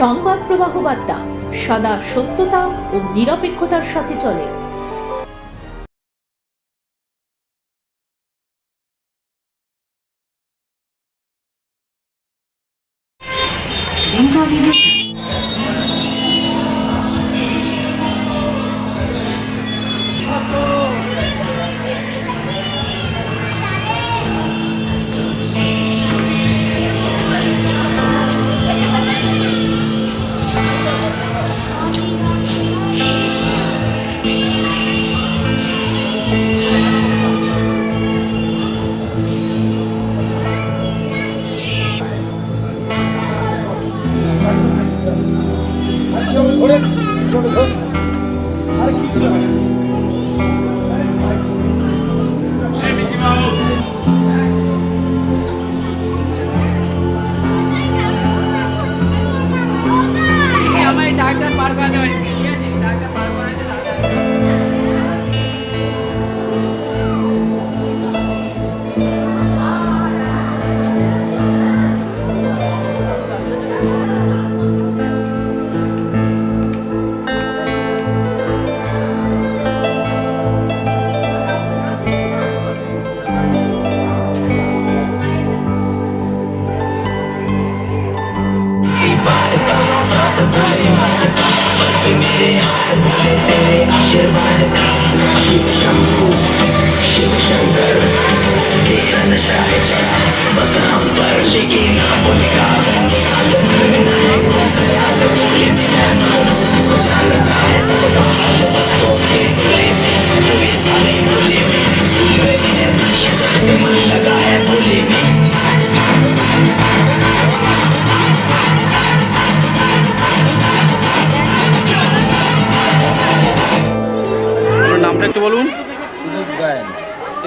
সংবাদ প্রবাহ বার্তা সদা সত্যতা ও নিরপেক্ষতার সাথে চলে। আমার আপনার নামটা একটু বলুন। সুদীপ গায়েন।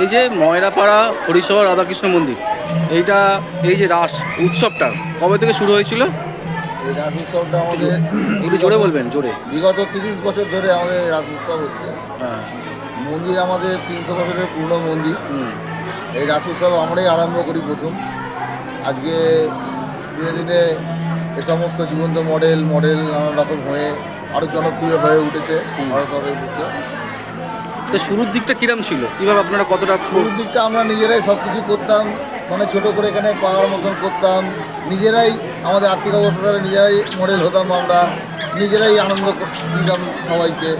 এই যে ময়রাপাড়া হরিসভা রাধাকৃষ্ণ মন্দির এইটা এই যে রাস উৎসবটা কবে থেকে শুরু হয়েছিল? এই রাস উৎসবটা আমাদের একটু জোরে বলবেন জোরে। বিগত তিরিশ বছর ধরে আমাদের রাস উৎসব হচ্ছে। হ্যাঁ। মন্দির আমাদের তিনশো বছরের পুরনো মন্দির। এই রাস উৎসব আমরাই আরম্ভ করি প্রথম। আজকে দিনে দিনে এ সমস্ত জীবন্ত মডেল মডেল নানা রকম হয়ে আরও জনপ্রিয় হয়ে উঠেছে। ভারতবর্ষের বুকে তো শুরুর দিকটা কিরম ছিল? কীভাবে আপনারা কতটা শুরুর দিকটা আমরা নিজেরাই সব কিছু করতাম মানে ছোট করে এখানে পাওয়ার মতন করতাম। নিজেরাই আমাদের আর্থিক অবস্থা দ্বারা নিজেরাই মডেল হতাম আমরা। নিজেরাই আনন্দ দিতাম সবাইকে।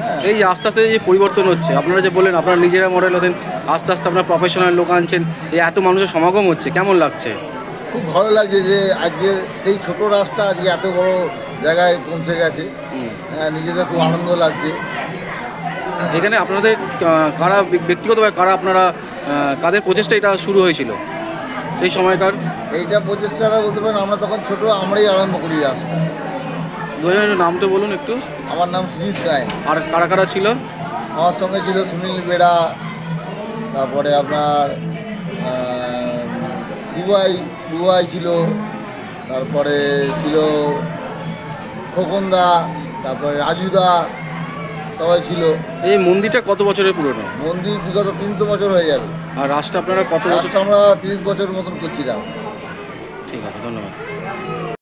হ্যাঁ। এই আস্তে আস্তে যে পরিবর্তন হচ্ছে আপনারা যে বললেন আপনারা নিজেরা মডেল হতেন আস্তে আস্তে আপনারা প্রফেশনাল লোক আনছেন এই এত মানুষের সমাগম হচ্ছে কেমন লাগছে? খুব ভালো লাগছে যে আজকে সেই ছোট রাস্তা আজকে এত বড় জায়গায় পৌঁছে গেছে। হ্যাঁ নিজেদের খুব আনন্দ লাগছে। এখানে আপনাদের কারা ব্যক্তিগতভাবে কারা আপনারা কাদের প্রচেষ্টা এটা শুরু হয়েছিল? সেই সময়কার? এইটা প্রচেষ্টাটা বলতে পারেন আমরা তখন ছোট আমরাই আরম্ভ করি রাস্তা দুজনের নাম তো বলুন একটু। আমার নাম সুজিত গায়েন আর কারা কারা ছিল? আমার সঙ্গে ছিল সুনীল বেড়া তারপরে আপনার বুবাই বুবাই ছিল তারপরে ছিল খোকনদা তারপরে রাজুদা সবাই ছিল। এই মন্দিরটা কত বছরের পুরনো? মন্দির বিগত তিনশো বছর হয়ে যাবে আর রাস্তা আপনারা কত বছর আমরা তিরিশ বছর মতন করছি রাস। ঠিক আছে ধন্যবাদ।